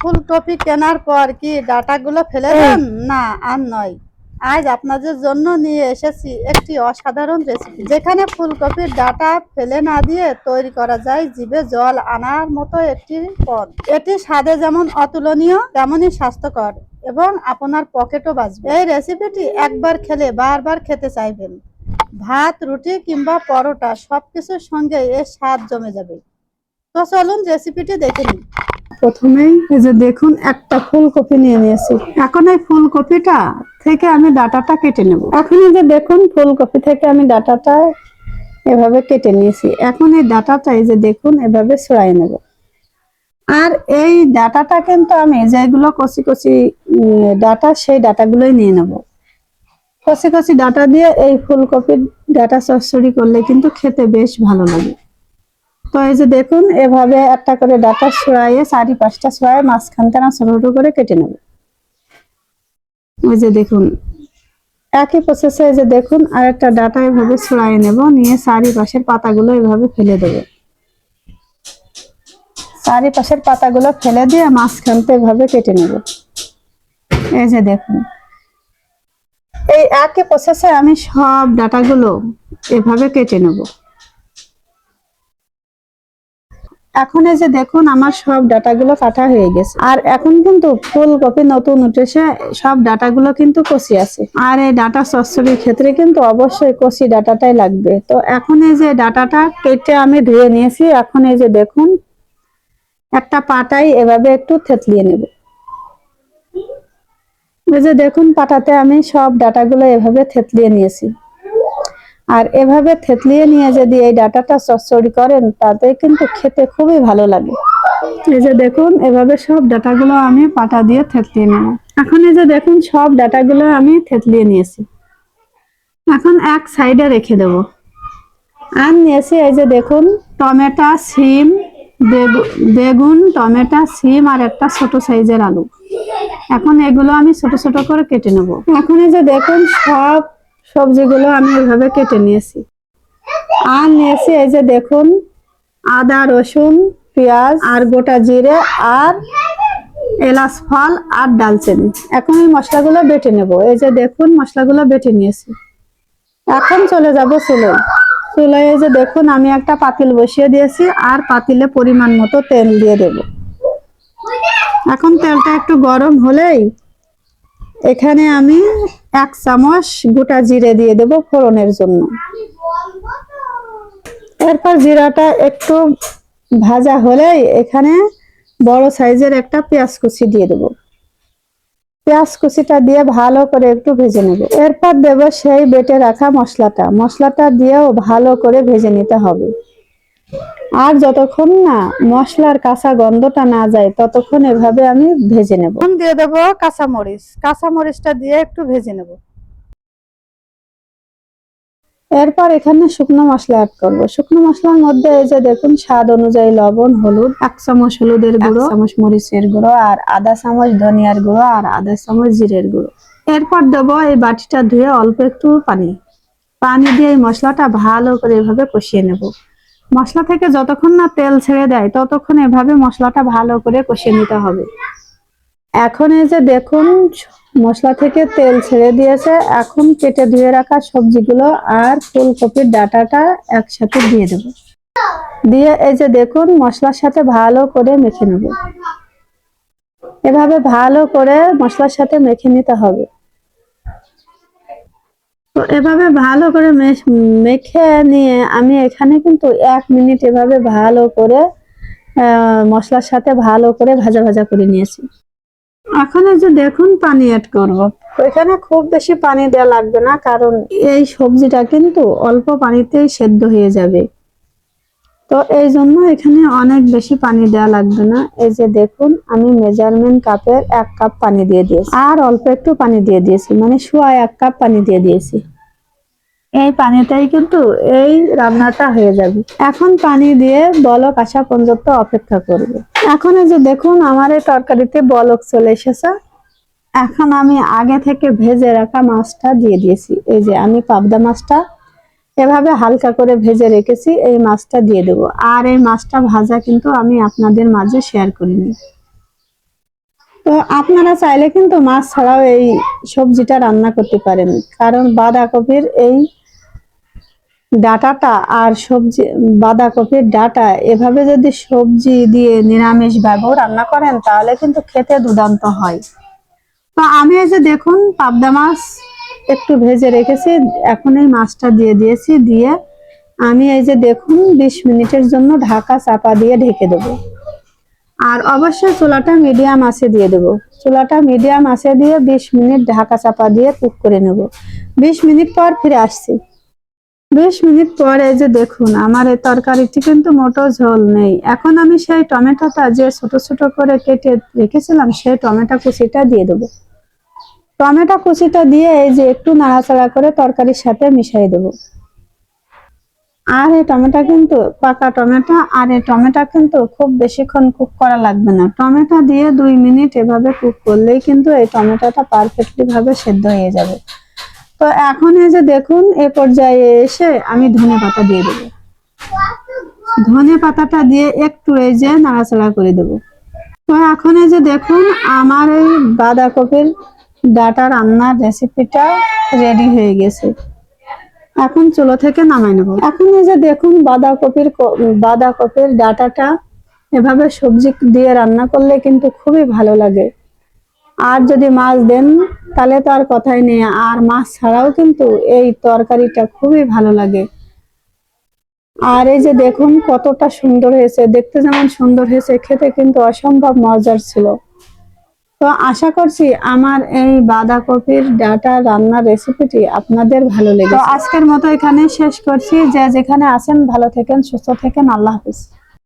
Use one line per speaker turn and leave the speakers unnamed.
ফুলকপি কেনার পর কি ডাটাগুলো ফেলে দেন? না আর নয়। আজ আপনাদের জন্য নিয়ে এসেছি একটি অসাধারণ রেসিপি যেখানে ফুলকপির ডাটা ফেলে না দিয়ে তৈরি করা যায় জিভে জল আনার মতো একটি পদ। এটি স্বাদে যেমন অতুলনীয় তেমনই স্বাস্থ্যকর এবং আপনার পকেটও বাঁচবে। এই রেসিপিটি একবার খেলে বারবার খেতে চাইবেন। ভাত রুটি কিংবা পরোটা সবকিছুর সঙ্গে এর স্বাদ জমে যাবে। তো চলুন রেসিপিটি দেখে নিই। প্রথমেই এই যে দেখুন, একটা ফুলকপি নিয়ে নিয়েছি। এখন এই ফুলকপিটা থেকে আমি ডাটাটা কেটে নেব। এখন এই যে দেখুন, ফুলকপি থেকে আমি ডাটাটা এভাবে কেটে নিয়েছি। এখন এই ডাটাটা এই যে দেখুন, এভাবে ছড়াই নেব। আর এই ডাটাটা কিন্তু আমি যেগুলো কচি কচি ডাটা, সেই ডাটাগুলোই নিয়ে নেব। কচি কচি ডাটা দিয়ে এই ফুলকপির ডাটা চচ্চড়ি করলে কিন্তু খেতে বেশ ভালো লাগে। তো এই যে দেখুন, এভাবে একটা করে ডাটা ছড়াইয়ে চারি পাঁচটা ছড়াই মাঝখানটা না ছোট ছোট করে কেটে নেব। ওই যে দেখুন, একই প্রসেসে এই যে দেখুন আর একটা ডাটা এভাবে ছড়াই নেব, নিয়ে চারিপাশের পাতাগুলো এভাবে ফেলে দেব। চারিপাশের পাতাগুলো ফেলে দিয়ে মাঝখানটা এভাবে কেটে নেব। এই যে দেখুন, এই একই প্রসেসে আমি সব ডাটাগুলো এভাবে কেটে নেব। এখন এই যে দেখুন, আমার সব ডাটাগুলো কাটা হয়ে গেছে। আর এখন কিন্তু ফুলকপি নতুন উঠেছে, সব ডাটাগুলো কিন্তু কচি আছে। আর এই ডাটা চচ্চড়ির ক্ষেত্রে কিন্তু অবশ্যই কচি ডাটাটাই লাগবে। তো এখন এই যে ডাটাটা কেটে আমি ধুয়ে নিয়েছি, এখন এই যে দেখুন, একটা পাটাই এভাবে একটু থেতলিয়ে নেব। এই যে দেখুন, পাটাতে আমি সব ডাটাগুলো এভাবে থেতলিয়ে নিয়েছি। আর এভাবে থেতলিয়ে নিয়ে যদি এই ডাটাটা চচ্চড়ি করেন, তাতে কিন্তু খেতে খুবই ভালো লাগে। এই যে দেখুন, এভাবে সব ডাটাগুলো আমি পাটা দিয়ে থেতলিয়ে নেব এখন এই যে দেখুন, সব ডাটাগুলো আমি থেতলিয়ে নিয়েছি। এখন এক সাইডে রেখে দেব। আর নিয়েছি এই যে দেখুন, টমেটো, সিম, বেগু- বেগুন, টমেটো, সিম আর একটা ছোট সাইজের আলু। এখন এগুলো আমি ছোট ছোট করে কেটে নেব। এখন এই যে দেখুন, সব সবজিগুলো আমি এভাবে কেটে নিয়েছি। আর নিয়েছি এই যে দেখুন, আদা, রসুন, পেঁয়াজ, আর গোটা জিরে, আর এলাচ, ফল, আর ডালচিনি। এখন এই মশলাগুলো বেটে নেব। এই যে দেখুন, মশলাগুলো বেটে নিয়েছি। এখন চলে যাব চুলোয় চুলোয় এই যে দেখুন, আমি একটা পাতিল বসিয়ে দিয়েছি, আর পাতিলে পরিমাণ মতো তেল দিয়ে দেব। এখন তেলটা একটু গরম হলেই এখানে আমি এক চামচ গোটা জিরে দিয়ে দেব ফোড়নের জন্য। এরপর জিরাটা একটু ভাজা হলেই এখানে বড় সাইজের একটা পেঁয়াজ কুচি দিয়ে দেব। পেঁয়াজ কুচিটা দিয়ে ভালো করে একটু ভেজে নেব। এরপর দেব সেই বেটে রাখা মশলাটা। মশলাটা দিয়েও ভালো করে ভেজে নিতে হবে। আর যতক্ষণ না মশলার কাঁচা গন্ধটা না যায় ততক্ষণ এভাবে আমি ভেজে নেব। দিয়ে দেব কাঁচা মরিচ কাঁচা মরিচটা দিয়ে একটু ভেজে নেব। এরপর এখানে শুকনো মশলা অ্যাড করব। শুকনো মশলার মধ্যে এই যে দেখুন স্বাদ অনুযায়ী লবণ হলুদ এক চামচ হলুদের গুঁড়ো চামচ মরিচের গুঁড়ো আর আধা চামচ ধনিয়ার গুঁড়ো আর আধা চামচ জিরের গুঁড়ো। এরপর দেবো এই বাটিটা ধুয়ে অল্প একটু পানি। পানি দিয়ে এই মশলাটা ভালো করে এভাবে কষিয়ে নেব। মশলা থেকে যতক্ষণ না তেল ছেড়ে দেয়, ততক্ষণ এভাবে মশলাটা ভালো করে কষিয়ে নিতে হবে। এখন এই যে দেখুন, মশলা থেকে তেল ছেড়ে দিয়েছে। এখন কেটে ধুয়ে রাখা সবজিগুলো আর ফুলকপির ডাটাটা একসাথে দিয়ে দেব। দিয়ে এই যে দেখুন, মশলার সাথে ভালো করে মেখে নেব। এভাবে ভালো করে মশলার সাথে মেখে নিতে হবে। তো এভাবে ভালো করে মেখে নিয়ে আমি এখানে কিন্তু এক মিনিট এভাবে ভালো করে মশলার সাথে ভালো করে ভাজা ভাজা করে নিয়েছি। এখন এই যে দেখুন পানি অ্যাড করব। এখানে খুব বেশি পানি দেওয়া লাগবে না, কারণ এই সবজিটা কিন্তু অল্প পানিতেই সেদ্ধ হয়ে যাবে। তো এই জন্য এখানে অনেক বেশি পানি দেওয়া লাগবে না। এই যে দেখুন, আমি মেজারমেন্ট কাপের এক কাপ পানি দিয়ে দিয়েছি। আর অল্প একটু পানি দিয়ে দিয়েছি মানে সোয়া এক কাপ পানি দিয়ে দিয়েছি। এই পানিটাই কিন্তু এই রান্নাটা হয়ে যাবে। এখন পানি দিয়ে বলক আসা পর্যন্ত অপেক্ষা করবে। এখন এই যে দেখুন, আমার এই তরকারিতে বলক চলে এসেছে। এখন আমি আগে থেকে ভেজে রাখা মাছটা দিয়ে দিয়েছি। এই যে আমি পাবদা মাছটা এভাবে হালকা করে ভেজে রেখেছি, এই মাছটা দিয়ে দেবো। আর এই মাছটা ভাজা কিন্তু আমি আপনাদের মাঝে শেয়ার করিনি। তো আপনারা চাইলে কিন্তু মাছ ছাড়াও এই সবজিটা রান্না করতে পারেন। কারণ বাঁধাকপির এই ডাটাটা আর সবজি, বাঁধাকপির ডাটা, এভাবে যদি সবজি দিয়ে নিরামিষ ভাবেও রান্না করেন, তাহলে কিন্তু খেতে দুর্দান্ত হয়। তো আমি এই যে দেখুন, পাবদা মাছ একটু ভেজে রেখেছি। এখন এই মাছটা দিয়ে দিয়েছি, দিয়ে আমি এই যে দেখুন, বিশ মিনিটের জন্য ঢাকা চাপা দিয়ে ঢেকে দেবো। আর অবশ্যই চুলাটা মিডিয়াম আছে দিয়ে দেবো। চুলাটা মিডিয়াম আছে দিয়ে বিশ মিনিট ঢাকা চাপা দিয়ে কুক করে নেব। বিশ মিনিট পর ফিরে আসছি। বিশ মিনিট পর এই যে দেখুন, আমার এই তরকারিটি কিন্তু মোটো ঝোল নেই। এখন আমি সেই টমেটোটা যে ছোট ছোট করে কেটে রেখেছিলাম, সেই টমেটো কুচিটা দিয়ে দেবো। টমেটো কুচিটা দিয়ে এই যে একটু নাড়াচাড়া করে তরকারির সাথে মিশিয়ে দেবো। আর এই টমেটো কিন্তু পাকা টমেটো, আর এই টমেটো কিন্তু খুব বেশিক্ষণ কুক করা লাগবে না। টমেটো দিয়ে দুই মিনিট এভাবে কুক করলেই কিন্তু এই টমেটোটা পারফেক্টলি ভাবে সেদ্ধ হয়ে যাবে। তো এখন এই যে দেখুন, এ পর্যায়ে এসে আমি ধনে পাতা দিয়ে দেবো। ধনে পাতাটা দিয়ে একটু এই যে নাড়াচাড়া করে দেবো। তো এখন এই যে দেখুন, আমার এই বাঁধাকপির ডাটা রান্নার রেসিপিটা রেডি হয়ে গেছে। এখন চুলো থেকে নামাই নেব। এখন এই যে দেখুন, বাঁধাকপির বাঁধাকপির ডাটাটা এভাবে সবজি দিয়ে রান্না করলে কিন্তু খুবই ভালো লাগে। আর যদি মাছ দেন, তাহলে তো আর কথাই নেই। আর মাছ ছাড়াও কিন্তু এই তরকারিটা খুবই ভালো লাগে। আর এই যে দেখুন, কতটা সুন্দর হয়েছে। দেখতে যেমন সুন্দর হয়েছে, খেতে কিন্তু অসম্ভব মজার ছিল। তো আশা করছি আমার এই বাঁধাকপির ডাটা রান্নার রেসিপিটি আপনাদের ভালো লেগেছে। আজকের মতো এখানে শেষ করছি। যে যেখানে আছেন ভালো থেকেন সুস্থ থাকেন আল্লাহ হাফিজ।